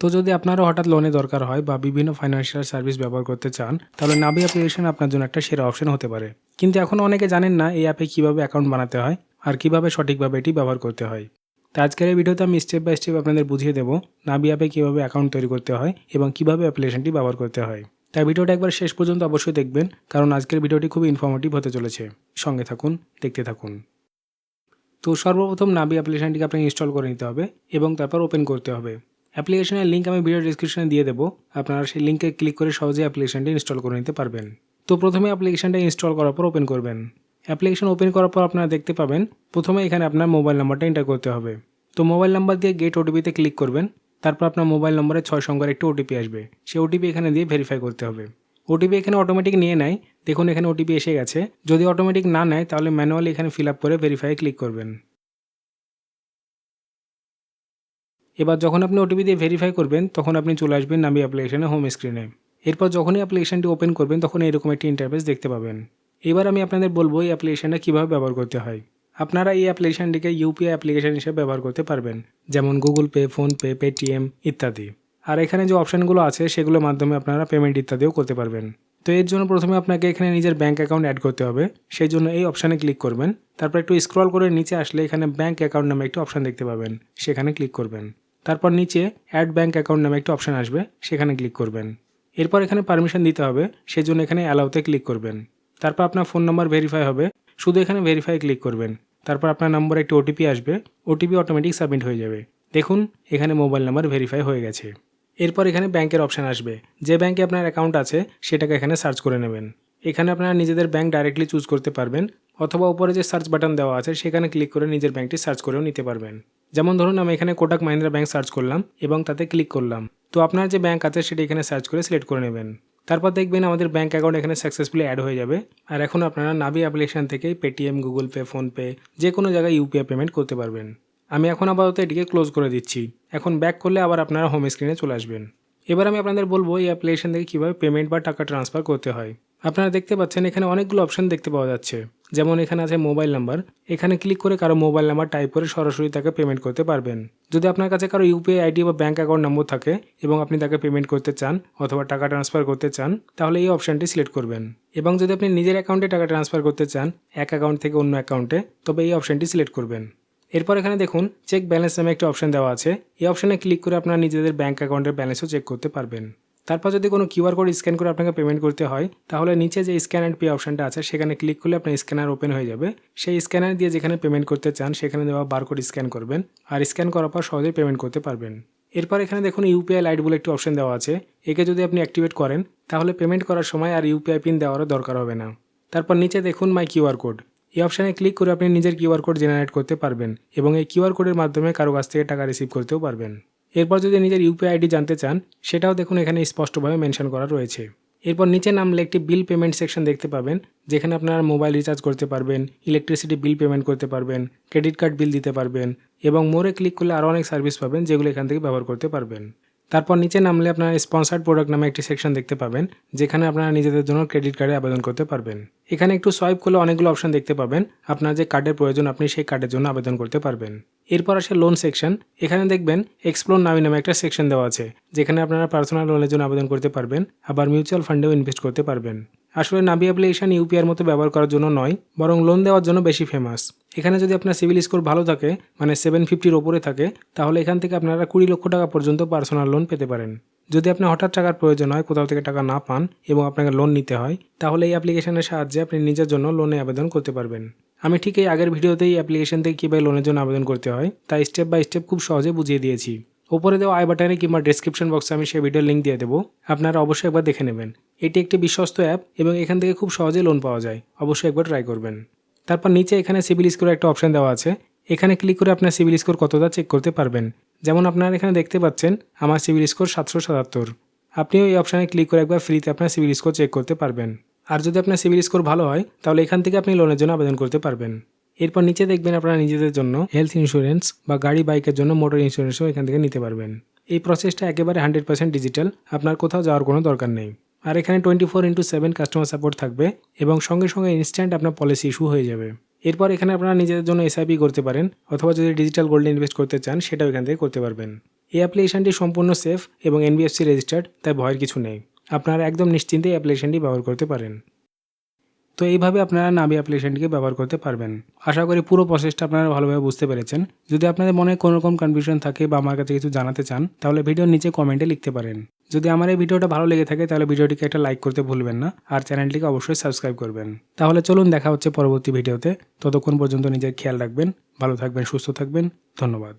তো যদি আপনারও হঠাৎ লোনে দরকার হয় বা বিভিন্ন ফাইন্যান্সিয়াল সার্ভিস ব্যবহার করতে চান, তাহলে নাবি অ্যাপ্লিকেশন আপনার জন্য একটা সেরা অপশন হতে পারে। কিন্তু এখন অনেকে জানেন না এই অ্যাপে কীভাবে অ্যাকাউন্ট বানাতে হয় আর কীভাবে সঠিকভাবে এটি ব্যবহার করতে হয়। তো আজকের এই ভিডিওতে আমি স্টেপ বাই স্টেপ আপনাদের বুঝিয়ে দেবো নাবি অ্যাপে কীভাবে অ্যাকাউন্ট তৈরি করতে হয় এবং কীভাবে অ্যাপ্লিকেশনটি ব্যবহার করতে হয়। তাই ভিডিওটা একবার শেষ পর্যন্ত অবশ্যই দেখবেন, কারণ আজকের ভিডিওটি খুব ইনফর্মেটিভ হতে চলেছে। সঙ্গে থাকুন, দেখতে থাকুন। তো সর্বপ্রথম নাবি অ্যাপ্লিকেশনটিকে আপনাকে ইনস্টল করে নিতে হবে এবং তারপর ওপেন করতে হবে। অ্যাপ্লিকেশনের লিঙ্ক আমি ভিডিও ডিসক্রিপশনে দিয়ে দেবো। আপনারা সেই লিঙ্কে ক্লিক করে সহজে অ্যাপ্লিকেশনটি ইনস্টল করে নিতে পারবেন। তো প্রথমে অ্যাপ্লিকেশনটা ইনস্টল করার পর ওপেন করবেন। অ্যাপ্লিকেশন ওপেন করার পর আপনারা দেখতে পাবেন, প্রথমে এখানে আপনার মোবাইল নাম্বারটা এন্টার করতে হবে। তো মোবাইল নাম্বার দিয়ে গেট ওটিপিতে ক্লিক করবেন, তারপর আপনার মোবাইল নম্বরে ছয় সংখ্যার একটি ওটিপি আসবে। সেই ওটিপি এখানে দিয়ে ভেরিফাই করতে হবে। ওটিপি এখানে অটোমেটিক নিয়ে নেয়। দেখুন এখানে ওটিপি এসে গেছে। যদি অটোমেটিক না নেয়, তাহলে ম্যানুয়ালি এখানে ফিল আপ করে ভেরিফাই ক্লিক করবেন। এবার যখন আপনি ওটিপি দিয়ে ভেরিফাই করবেন, তখন আপনি চলে আসবেন নামি অ্যাপ্লিকেশনের হোম স্ক্রিনে এরপর যখনই অ্যাপ্লিকেশনটি ওপেন করবেন, তখন এরকম একটি ইন্টারফেস দেখতে পাবেন। এবার আমি আপনাদের বলব এই অ্যাপ্লিকেশনটা কীভাবে ব্যবহার করতে হয়। আপনারা এই অ্যাপ্লিকেশনটিকে ইউপিআই অ্যাপ্লিকেশন হিসেবে ব্যবহার করতে পারবেন, যেমন গুগল পে ফোনপে পেটিএম ইত্যাদি। আর এখানে যে অপশানগুলো আছে, সেগুলোর মাধ্যমে আপনারা পেমেন্ট ইত্যাদিও করতে পারবেন। তো এর জন্য প্রথমে আপনাকে এখানে নিজের ব্যাঙ্ক অ্যাকাউন্ট অ্যাড করতে হবে। সেই জন্য এই অপশানে ক্লিক করবেন। তারপর একটু স্ক্রল করে নিচে আসলে এখানে ব্যাঙ্ক অ্যাকাউন্ট নামে একটি অপশান দেখতে পাবেন। সেখানে ক্লিক করবেন। তারপর নিচে অ্যাড ব্যাঙ্ক অ্যাকাউন্ট নামে একটি অপশান আসবে, সেখানে ক্লিক করবেন। এরপর এখানে পারমিশন দিতে হবে সেই জন্য এখানে অ্যালাউতে ক্লিক করবেন। তারপর আপনার ফোন নাম্বার ভেরিফাই হবে, শুধু এখানে ভেরিফাই ক্লিক করবেন। তারপর আপনার নম্বরে একটি ওটিপি আসবে ওটিপি অটোমেটিক সাবমিট হয়ে যাবে। দেখুন, এখানে মোবাইল নাম্বার ভেরিফাই হয়ে গেছে। এরপর এখানে ব্যাংকের অপশান আসবে। যে ব্যাংকে আপনার অ্যাকাউন্ট আছে, সেটাকে এখানে সার্চ করে নেবেন। এখানে আপনারা নিজেদের ব্যাংক ডাইরেক্টলি চুজ করতে পারবেন। অথবা উপরে যে সার্চ বাটন দেওয়া আছে, সেখানে ক্লিক করে নিজের ব্যাংকটি সার্চ করেও নিতে পারবেন। যেমন ধরুন, আমি এখানে কোটাক মাহিন্দ্রা ব্যাংক সার্চ করলাম এবং তাতে ক্লিক করলাম। তো আপনার যে ব্যাংক আছে, সেটি এখানে সার্চ করে সিলেক্ট করে নেবেন। তারপর দেখবেন আমাদের ব্যাঙ্ক অ্যাকাউন্ট এখানে সাকসেসফুলি অ্যাড হয়ে যাবে। আর এখন আপনারা নাবি অ্যাপ্লিকেশন থেকেই পেটিএম গুগল পে ফোনপে যে কোনো জায়গায় ইউপিআই পেমেন্ট করতে পারবেন। আমি এখন আপাতত এটিকে ক্লোজ করে দিচ্ছি। এখন ব্যাক করলে আবার আপনারা হোম স্ক্রিনে চলে আসবেন। এবার আমি আপনাদের বলব, এই অ্যাপ্লিকেশন থেকে কীভাবে পেমেন্ট বা টাকা ট্রান্সফার করতে হয়। আপনারা দেখতে পাচ্ছেন এখানে অনেকগুলো অপশন দেখতে পাওয়া যাচ্ছে। যেমন এখানে আছে মোবাইল নাম্বার এখানে ক্লিক করে কারও মোবাইল নাম্বার টাইপ করে সরাসরি তাকে পেমেন্ট করতে পারবেন। যদি আপনার কাছে কারও ইউপিআই আইডি বা ব্যাঙ্ক অ্যাকাউন্ট নম্বর থাকে এবং আপনি তাকে পেমেন্ট করতে চান অথবা টাকা ট্রান্সফার করতে চান, তাহলে এই অপশানটি সিলেক্ট করবেন। এবং যদি আপনি নিজের অ্যাকাউন্টে টাকা ট্রান্সফার করতে চান, এক অ্যাকাউন্ট থেকে অন্য অ্যাকাউন্টে তবে এই অপশানটি সিলেক্ট করবেন। এরপর এখানে দেখুন চেক ব্যালেন্স নামে একটি অপশন দেওয়া আছে। এই অপশানে ক্লিক করে আপনার নিজেদের ব্যাঙ্ক অ্যাকাউন্টের ব্যালেন্সও চেক করতে পারবেন। তারপর যদি কোনো কিউআর কোড স্ক্যান করে আপনাকে পেমেন্ট করতে হয়, তাহলে নিচে যে স্ক্যান অ্যান্ড পে অপশনটা আছে, সেখানে ক্লিক করলে আপনার স্ক্যানার ওপেন হয়ে যাবে। সেই স্ক্যানার দিয়ে যেখানে পেমেন্ট করতে চান, সেখানে দেওয়া বারকোড স্ক্যান করবেন আর স্ক্যান করার পর সহজেই পেমেন্ট করতে পারবেন। এরপর এখানে দেখুন ইউপিআই লাইট বলে একটি অপশন দেওয়া আছে। একে যদি আপনি অ্যাক্টিভেট করেন, তাহলে পেমেন্ট করার সময় আর ইউপিআই পিন দেওয়ারও দরকার হবে না। তারপর নিচে দেখুন মাই কিউআর কোড। এই অপশানে ক্লিক করে আপনি নিজের কিউআর কোড জেনারেট করতে পারবেন এবং এই কিউআর কোডের মাধ্যমে কারও কাছ থেকে টাকা রিসিভ করতেও পারবেন। এরপর যদি নিজের ইউপিআই আইডি জানতে চান, সেটাও দেখুন এখানে স্পষ্টভাবে মেনশন করা রয়েছে। এরপর নিচে নামলে একটি বিল পেমেন্ট সেকশন দেখতে পাবেন, যেখানে আপনারা মোবাইল রিচার্জ করতে পারবেন, ইলেকট্রিসিটি বিল পেমেন্ট করতে পারবেন, ক্রেডিট কার্ড বিল দিতে পারবেন এবং মোরে ক্লিক করলে আরও অনেক সার্ভিস পাবেন যেগুলো এখান থেকে ব্যবহার করতে পারবেন। তারপর নিচে নামলে আপনারা স্পন্সার্ড প্রোডাক্ট নামে একটি সেকশন দেখতে পাবেন, যেখানে আপনারা নিজেদের জন্য ক্রেডিট কার্ডে আবেদন করতে পারবেন। এখানে একটু সোয়াইপ করলে অনেকগুলো অপশন দেখতে পাবেন, আপনার যে কার্ডের প্রয়োজন, আপনি সেই কার্ডের জন্য আবেদন করতে পারবেন। এরপর আসে লোন সেকশন এখানে দেখবেন এক্সপ্লোর নামি নামে একটা সেকশন দেওয়া আছে, যেখানে আপনারা পার্সোনাল লোনের জন্য আবেদন করতে পারবেন, আবার মিউচুয়াল ফান্ডেও ইনভেস্ট করতে পারবেন। আসলে নাবি অ্যাপ্লিকেশন ইউপিআর মতো ব্যবহার করার জন্য নয়, বরং লোন দেওয়ার জন্য বেশি ফেমাস এখানে যদি আপনার সিভিল স্কোর ভালো থাকে মানে সেভেন ফিফটির ওপরে থাকে, তাহলে এখান থেকে আপনারা কুড়ি লক্ষ টাকা পর্যন্ত পার্সোনাল লোন পেতে পারেন। যদি আপনার হঠাৎ টাকার প্রয়োজন হয়, কোথাও থেকে টাকা না পান এবং আপনাকে লোন নিতে হয়, তাহলে এই অ্যাপ্লিকেশনের সাহায্যে আপনি নিজের জন্য লোনে আবেদন করতে পারবেন। আমি ঠিক এই আগের ভিডিওতেই অ্যাপ্লিকেশন থেকে কীভাবে লোনের জন্য আবেদন করতে হয় তাই স্টেপ বাই স্টেপ খুব সহজে বুঝিয়ে দিয়েছি। ওপরে দেওয়া আই বাটনে কিংবা ডিসক্রিপশন বক্সে আমি সেই ভিডিওর লিঙ্ক দিয়ে দেবো, আপনারা অবশ্যই একবার দেখে নেবেন। এটি একটি বিশ্বস্ত অ্যাপ এবং এখান থেকে খুব সহজে লোন পাওয়া যায়, অবশ্যই একবার ট্রাই করবেন। তারপর নিচে এখানে সিভিল স্কোর একটা অপশন দেওয়া আছে। এখানে ক্লিক করে আপনার সিভিল স্কোর কতটা চেক করতে পারবেন। যেমন আপনারা এখানে দেখতে পাচ্ছেন, আমার সিভিল স্কোর সাতশো সাতাত্তর। আপনিও এই অপশানে ক্লিক করে একবার ফ্রিতে আপনার সিভিল স্কোর চেক করতে পারবেন। আর যদি আপনার সিভিল স্কোর ভালো হয়, তাহলে এখান থেকে আপনি লোনের জন্য আবেদন করতে পারবেন। এরপর নিচে দেখবেন আপনারা নিজেদের জন্য হেলথ ইন্স্যুরেন্স বা গাড়ি বাইকের জন্য মোটর ইন্স্যুরেন্সও এখান থেকে নিতে পারবেন। এই প্রসেসটা একেবারে হান্ড্রেড পার্সেন্ট ডিজিটাল আপনার কোথাও যাওয়ার কোনো দরকার নেই। আর এখানে twenty four into seven customer support থাকবে এবং সঙ্গে সঙ্গে ইনস্ট্যান্ট আপনার পলিসি ইস্যু হয়ে যাবে। এরপর এখানে আপনারা নিজেদের জন্য এসআইপি করতে পারেন অথবা যদি ডিজিটাল গোল্ডে ইনভেস্ট করতে চান, সেটাও এখান থেকে করতে পারবেন। এই অ্যাপ্লিকেশনটি সম্পূর্ণ সেফ এবং এনবিএফসি রেজিস্টার্ড তাই ভয়ের কিছু নেই। আপনারা একদম নিশ্চিন্তে অ্যাপ্লিকেশনটি ব্যবহার করতে পারেন। তো এইভাবে আপনারা নাবি অ্যাপ্লিকেশনটিকে ব্যবহার করতে পারবেন। আশা করি পুরো প্রসেসটা আপনারা ভালোভাবে বুঝতে পেরেছেন। যদি আপনাদের মনে কোনো রকম কনফিউশন থাকে বা আমার কাছে কিছু জানাতে চান, তাহলে ভিডিওর নিচে কমেন্টে লিখতে পারেন। যদি আমার এই ভিডিওটা ভালো লেগে থাকে, তাহলে ভিডিওটিকে একটা লাইক করতে ভুলবেন না আর চ্যানেলটিকে অবশ্যই সাবস্ক্রাইব করবেন। তাহলে চলুন দেখা হচ্ছে পরবর্তী ভিডিওতে। ততক্ষণ পর্যন্ত নিজের খেয়াল রাখবেন, ভালো থাকবেন, সুস্থ থাকবেন। ধন্যবাদ।